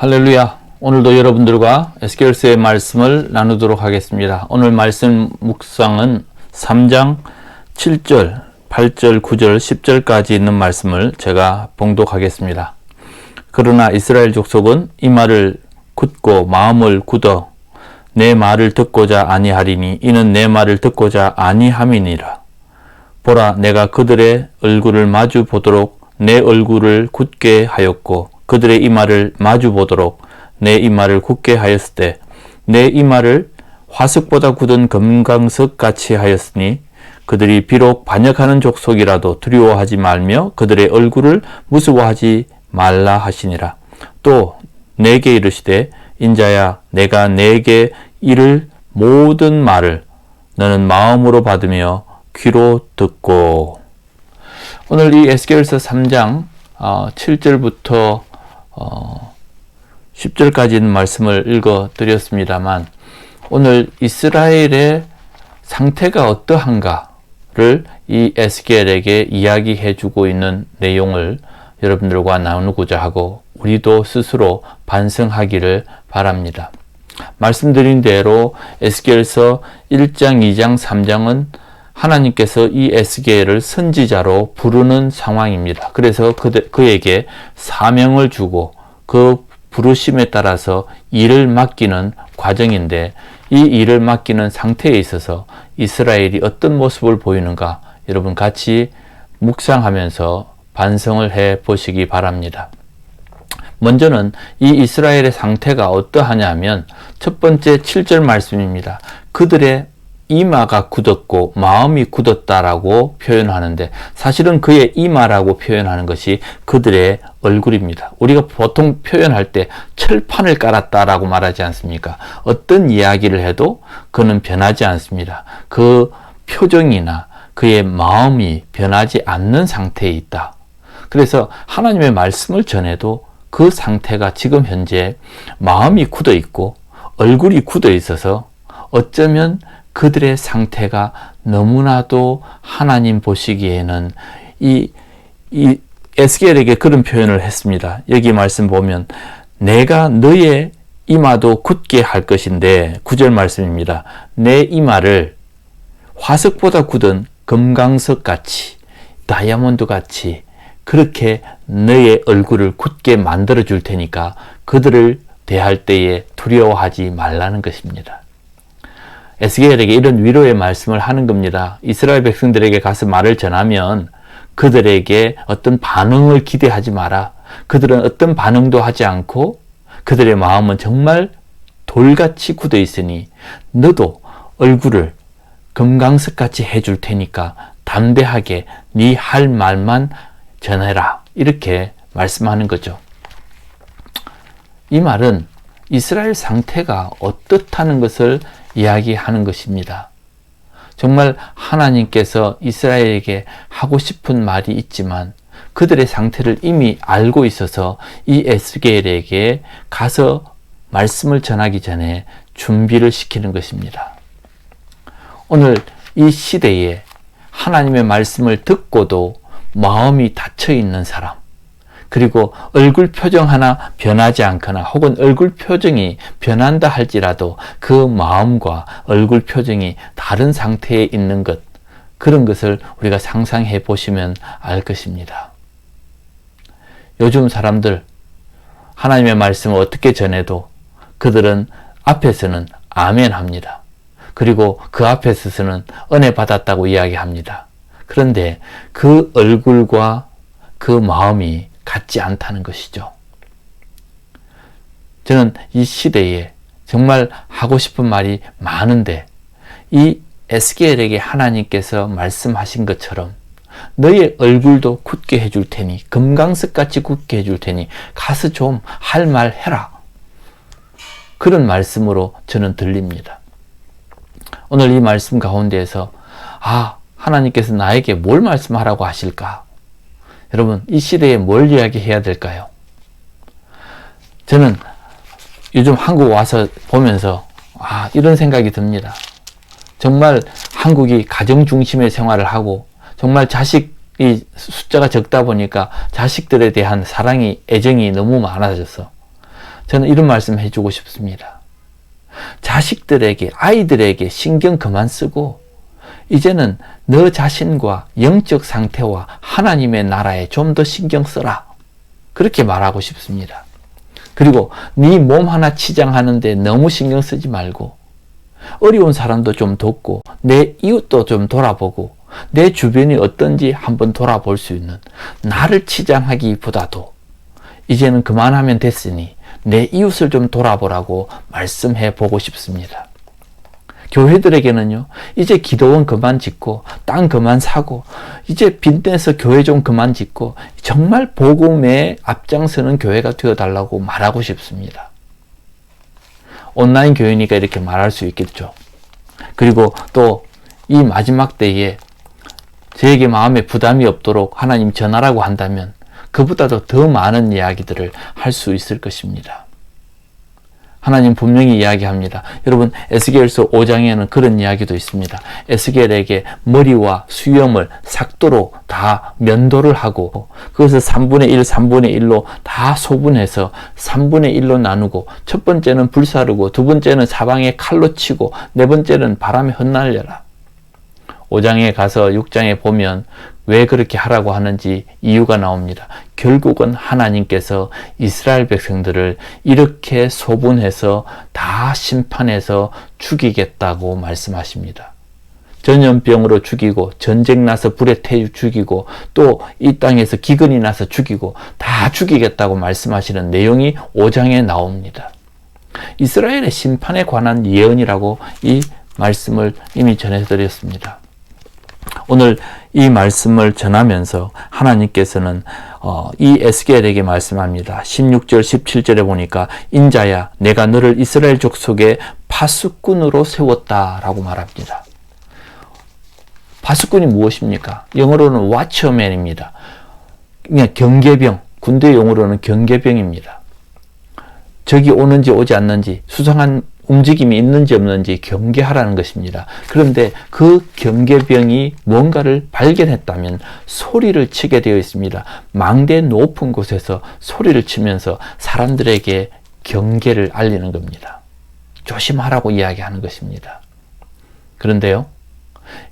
할렐루야. 오늘도 여러분들과 에스겔스의 말씀을 나누도록 하겠습니다. 오늘 말씀 묵상은 3장 7절, 8절, 9절, 10절까지 있는 말씀을 제가 봉독하겠습니다. 그러나 이스라엘 족속은 이 말을 굳고 마음을 굳어 내 말을 듣고자 아니하리니 이는 내 말을 듣고자 아니함이니라. 보라 내가 그들의 얼굴을 마주 보도록 내 얼굴을 굳게 하였고 그들의 이마를 마주 보도록 내 이마를 굳게 하였을 때 내 이마를 화석보다 굳은 금강석 같이 하였으니 그들이 비록 반역하는 족속이라도 두려워하지 말며 그들의 얼굴을 무서워하지 말라 하시니라. 또 내게 이르시되 인자야 내가 내게 이를 모든 말을 너는 마음으로 받으며 귀로 듣고 오늘 이 에스겔서 3장 7절부터 10절까지 있는 말씀을 읽어 드렸습니다만 오늘 이스라엘의 상태가 어떠한가를 이 에스겔에게 이야기해 주고 있는 내용을 여러분들과 나누고자 하고 우리도 스스로 반성하기를 바랍니다. 말씀드린 대로 에스겔서 1장, 2장, 3장은 하나님께서 이 에스겔을 선지자로 부르는 상황입니다. 그래서 그에게 사명을 주고 그 부르심에 따라서 일을 맡기는 과정인데 이 일을 맡기는 상태에 있어서 이스라엘이 어떤 모습을 보이는가 여러분 같이 묵상하면서 반성을 해 보시기 바랍니다. 먼저는 이 이스라엘의 상태가 어떠하냐면 첫 번째 7절 말씀입니다. 그들의 이마가 굳었고 마음이 굳었다라고 표현하는데 사실은 그의 이마라고 표현하는 것이 그들의 얼굴입니다. 우리가 보통 표현할 때 철판을 깔았다라고 말하지 않습니까? 어떤 이야기를 해도 그는 변하지 않습니다. 그 표정이나 그의 마음이 변하지 않는 상태에 있다. 그래서 하나님의 말씀을 전해도 그 상태가 지금 현재 마음이 굳어 있고 얼굴이 굳어 있어서 어쩌면 그들의 상태가 너무나도 하나님 보시기에는 이, 이 에스겔에게 그런 표현을 했습니다. 여기 말씀 보면 내가 너의 이마도 굳게 할 것인데 구절 말씀입니다. 내 이마를 화석보다 굳은 금강석 같이 다이아몬드 같이 그렇게 너의 얼굴을 굳게 만들어 줄 테니까 그들을 대할 때에 두려워하지 말라는 것입니다. 에스겔에게 이런 위로의 말씀을 하는 겁니다. 이스라엘 백성들에게 가서 말을 전하면 그들에게 어떤 반응을 기대하지 마라. 그들은 어떤 반응도 하지 않고 그들의 마음은 정말 돌같이 굳어 있으니 너도 얼굴을 금강석같이 해줄 테니까 담대하게 네 할 말만 전해라. 이렇게 말씀하는 거죠. 이 말은 이스라엘 상태가 어떻다는 것을 이야기하는 것입니다. 정말 하나님께서 이스라엘에게 하고 싶은 말이 있지만 그들의 상태를 이미 알고 있어서 이 에스겔에게 가서 말씀을 전하기 전에 준비를 시키는 것입니다. 오늘 이 시대에 하나님의 말씀을 듣고도 마음이 닫혀 있는 사람, 그리고 얼굴 표정 하나 변하지 않거나 혹은 얼굴 표정이 변한다 할지라도 그 마음과 얼굴 표정이 다른 상태에 있는 것, 그런 것을 우리가 상상해 보시면 알 것입니다. 요즘 사람들, 하나님의 말씀을 어떻게 전해도 그들은 앞에서는 아멘 합니다. 그리고 그 앞에서는 은혜 받았다고 이야기합니다. 그런데 그 얼굴과 그 마음이 같지 않다는 것이죠. 저는 이 시대에 정말 하고 싶은 말이 많은데 이 에스겔에게 하나님께서 말씀하신 것처럼 너의 얼굴도 굳게 해줄 테니 금강석 같이 굳게 해줄 테니 가서 좀 할 말 해라. 그런 말씀으로 저는 들립니다. 오늘 이 말씀 가운데에서 아 하나님께서 나에게 뭘 말씀하라고 하실까? 여러분, 이 시대에 뭘 이야기해야 될까요? 저는 요즘 한국 와서 보면서, 아, 이런 생각이 듭니다. 정말 한국이 가정 중심의 생활을 하고, 정말 자식이 숫자가 적다 보니까 자식들에 대한 사랑이, 애정이 너무 많아졌어. 저는 이런 말씀 해주고 싶습니다. 자식들에게, 아이들에게 신경 그만 쓰고, 이제는 너 자신과 영적 상태와 하나님의 나라에 좀 더 신경 써라. 그렇게 말하고 싶습니다. 그리고 네 몸 하나 치장하는데 너무 신경 쓰지 말고 어려운 사람도 좀 돕고 내 이웃도 좀 돌아보고 내 주변이 어떤지 한번 돌아볼 수 있는 나를 치장하기보다도 이제는 그만하면 됐으니 내 이웃을 좀 돌아보라고 말씀해 보고 싶습니다. 교회들에게는요, 이제 기도원 그만 짓고, 땅 그만 사고, 이제 빈대서 교회 좀 그만 짓고, 정말 복음에 앞장서는 교회가 되어달라고 말하고 싶습니다. 온라인 교회니까 이렇게 말할 수 있겠죠. 그리고 또 이 마지막 때에 저에게 마음에 부담이 없도록 하나님 전하라고 한다면 그보다도 더 많은 이야기들을 할 수 있을 것입니다. 하나님 분명히 이야기합니다. 여러분 에스겔서 5장에는 그런 이야기도 있습니다. 에스겔에게 머리와 수염을 삭도로 다 면도를 하고 그것을 3분의 1, 3분의 1로 다 소분해서 3분의 1로 나누고 첫 번째는 불사르고 두 번째는 사방에 칼로 치고 네 번째는 바람에 흩날려라. 5장에 가서 6장에 보면 왜 그렇게 하라고 하는지 이유가 나옵니다. 결국은 하나님께서 이스라엘 백성들을 이렇게 소분해서 다 심판해서 죽이겠다고 말씀하십니다. 전염병으로 죽이고 전쟁 나서 불에 태우 죽이고 또 이 땅에서 기근이 나서 죽이고 다 죽이겠다고 말씀하시는 내용이 5장에 나옵니다. 이스라엘의 심판에 관한 예언이라고 이 말씀을 이미 전해드렸습니다. 오늘 이 말씀을 전하면서 하나님께서는 어, 이 에스겔에게 말씀합니다. 16절, 17절에 보니까 인자야, 내가 너를 이스라엘 족속의 파수꾼으로 세웠다라고 말합니다. 파수꾼이 무엇입니까? 영어로는 와처맨입니다. 그냥 경계병, 군대 용어로는 경계병입니다. 적이 오는지 오지 않는지 수상한 움직임이 있는지 없는지 경계하라는 것입니다. 그런데 그 경계병이 뭔가를 발견했다면 소리를 치게 되어 있습니다. 망대 높은 곳에서 소리를 치면서 사람들에게 경계를 알리는 겁니다. 조심하라고 이야기하는 것입니다. 그런데요,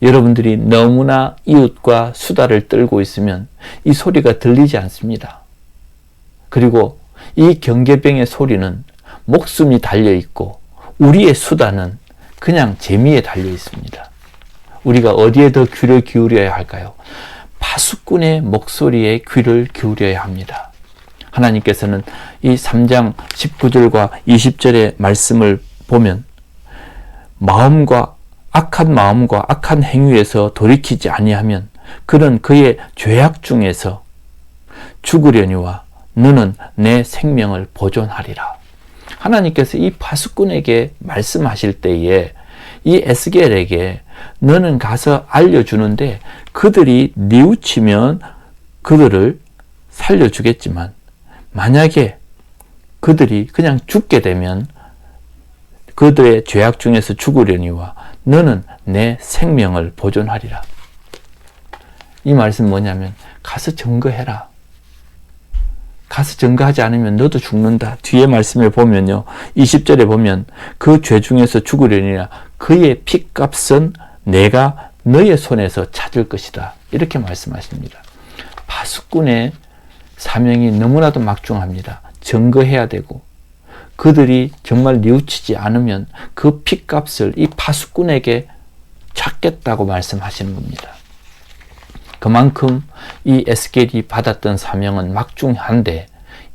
여러분들이 너무나 이웃과 수다를 떨고 있으면 이 소리가 들리지 않습니다. 그리고 이 경계병의 소리는 목숨이 달려 있고 우리의 수단은 그냥 재미에 달려 있습니다. 우리가 어디에 더 귀를 기울여야 할까요? 파수꾼의 목소리에 귀를 기울여야 합니다. 하나님께서는 이 3장 19절과 20절의 말씀을 보면 마음과 악한 마음과 악한 행위에서 돌이키지 아니하면 그는 그의 죄악 중에서 죽으려니와 너는 내 생명을 보존하리라. 하나님께서 이 파수꾼에게 말씀하실 때에 이 에스겔에게 너는 가서 알려주는데 그들이 뉘우치면 그들을 살려주겠지만 만약에 그들이 그냥 죽게 되면 그들의 죄악 중에서 죽으려니와 너는 내 생명을 보존하리라. 이 말씀 뭐냐면 가서 증거해라. 가서 증거하지 않으면 너도 죽는다. 뒤에 말씀을 보면요. 20절에 보면 그 죄 중에서 죽으려니라 그의 피값은 내가 너의 손에서 찾을 것이다. 이렇게 말씀하십니다. 파수꾼의 사명이 너무나도 막중합니다. 증거해야 되고 그들이 정말 뉘우치지 않으면 그 피값을 이 파수꾼에게 찾겠다고 말씀하시는 겁니다. 그만큼 이 에스겔이 받았던 사명은 막중한데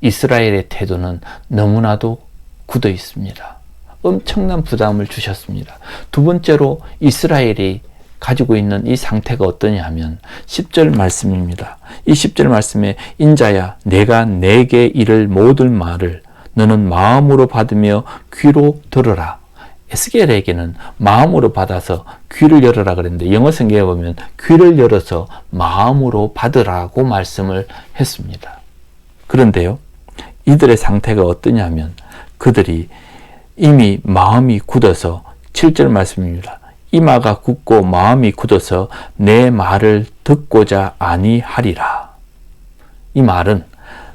이스라엘의 태도는 너무나도 굳어 있습니다. 엄청난 부담을 주셨습니다. 두 번째로 이스라엘이 가지고 있는 이 상태가 어떠냐 하면 10절 말씀입니다. 이 10절 말씀에 인자야 내가 내게 이를 모든 말을 너는 마음으로 받으며 귀로 들으라. 에스겔에게는 마음으로 받아서 귀를 열어라 그랬는데 영어 성경에 보면 귀를 열어서 마음으로 받으라고 말씀을 했습니다. 그런데요, 이들의 상태가 어떠냐면 그들이 이미 마음이 굳어서 7절 말씀입니다. 이마가 굳고 마음이 굳어서 내 말을 듣고자 아니하리라. 이 말은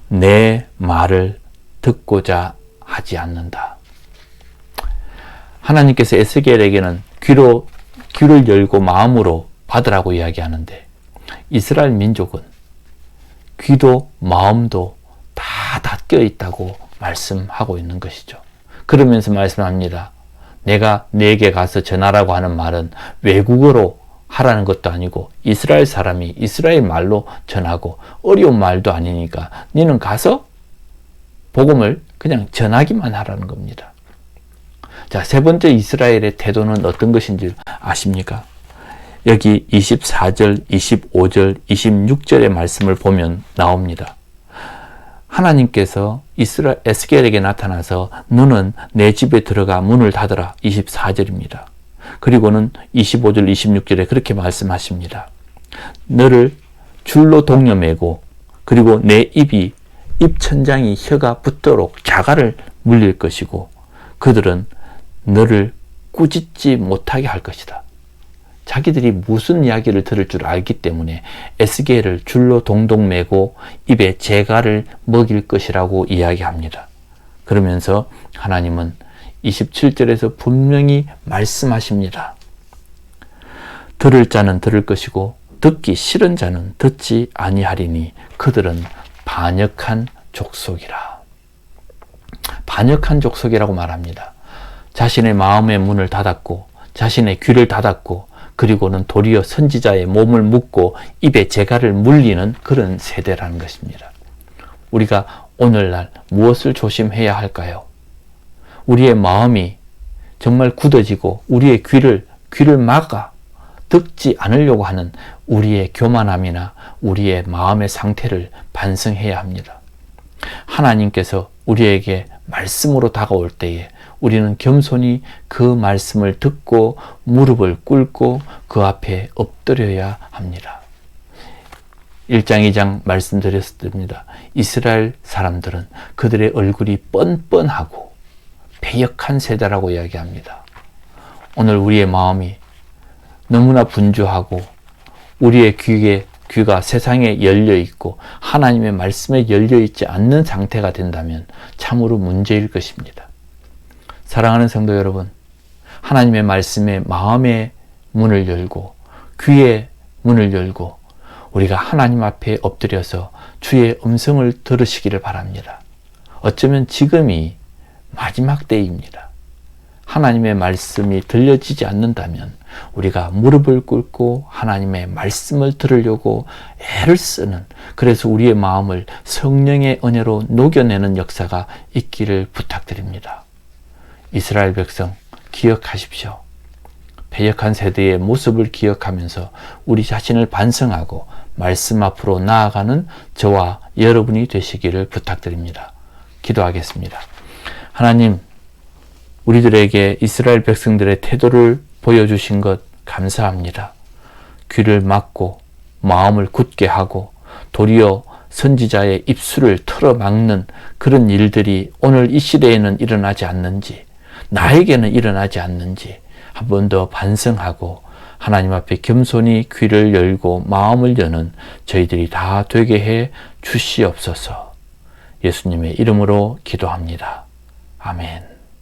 내 말을 듣고자 하지 않는다. 하나님께서 에스겔에게는 귀로 귀를 열고 마음으로 받으라고 이야기하는데 이스라엘 민족은 귀도 마음도 다 닫혀 있다고 말씀하고 있는 것이죠. 그러면서 말씀합니다. 내가 내게 가서 전하라고 하는 말은 외국어로 하라는 것도 아니고 이스라엘 사람이 이스라엘 말로 전하고 어려운 말도 아니니까 너는 가서 복음을 그냥 전하기만 하라는 겁니다. 자, 세 번째 이스라엘의 태도는 어떤 것인지 아십니까? 여기 24절, 25절, 26절의 말씀을 보면 나옵니다. 하나님께서 이스라 에스겔에게 나타나서 너는 내 집에 들어가 문을 닫으라 24절입니다. 그리고는 25절 26절에 그렇게 말씀하십니다. 너를 줄로 동여매고 그리고 내 입이 입천장이 혀가 붙도록 자갈을 물릴 것이고 그들은 너를 꾸짖지 못하게 할 것이다. 자기들이 무슨 이야기를 들을 줄 알기 때문에 에스겔을 줄로 동동 매고 입에 재갈을 먹일 것이라고 이야기합니다. 그러면서 하나님은 27절에서 분명히 말씀하십니다. 들을 자는 들을 것이고 듣기 싫은 자는 듣지 아니하리니 그들은 반역한 족속이라. 반역한 족속이라고 말합니다. 자신의 마음의 문을 닫았고 자신의 귀를 닫았고 그리고는 도리어 선지자의 몸을 묶고 입에 재갈을 물리는 그런 세대라는 것입니다. 우리가 오늘날 무엇을 조심해야 할까요? 우리의 마음이 정말 굳어지고 우리의 귀를 귀를 막아 듣지 않으려고 하는 우리의 교만함이나 우리의 마음의 상태를 반성해야 합니다. 하나님께서 우리에게 말씀으로 다가올 때에 우리는 겸손히 그 말씀을 듣고 무릎을 꿇고 그 앞에 엎드려야 합니다. 1장, 2장 말씀드렸습니다. 이스라엘 사람들은 그들의 얼굴이 뻔뻔하고 배역한 세대라고 이야기합니다. 오늘 우리의 마음이 너무나 분주하고 우리의 귀에 귀가 세상에 열려 있고 하나님의 말씀에 열려 있지 않는 상태가 된다면 참으로 문제일 것입니다. 사랑하는 성도 여러분, 하나님의 말씀에 마음의 문을 열고 귀의 문을 열고 우리가 하나님 앞에 엎드려서 주의 음성을 들으시기를 바랍니다. 어쩌면 지금이 마지막 때입니다. 하나님의 말씀이 들려지지 않는다면 우리가 무릎을 꿇고 하나님의 말씀을 들으려고 애를 쓰는 그래서 우리의 마음을 성령의 은혜로 녹여내는 역사가 있기를 부탁드립니다. 이스라엘 백성 기억하십시오. 배역한 세대의 모습을 기억하면서 우리 자신을 반성하고 말씀 앞으로 나아가는 저와 여러분이 되시기를 부탁드립니다. 기도하겠습니다. 하나님, 우리들에게 이스라엘 백성들의 태도를 보여주신 것 감사합니다. 귀를 막고 마음을 굳게 하고 도리어 선지자의 입술을 틀어막는 그런 일들이 오늘 이 시대에는 일어나지 않는지 나에게는 일어나지 않는지 한 번 더 반성하고 하나님 앞에 겸손히 귀를 열고 마음을 여는 저희들이 다 되게 해 주시옵소서. 예수님의 이름으로 기도합니다. 아멘.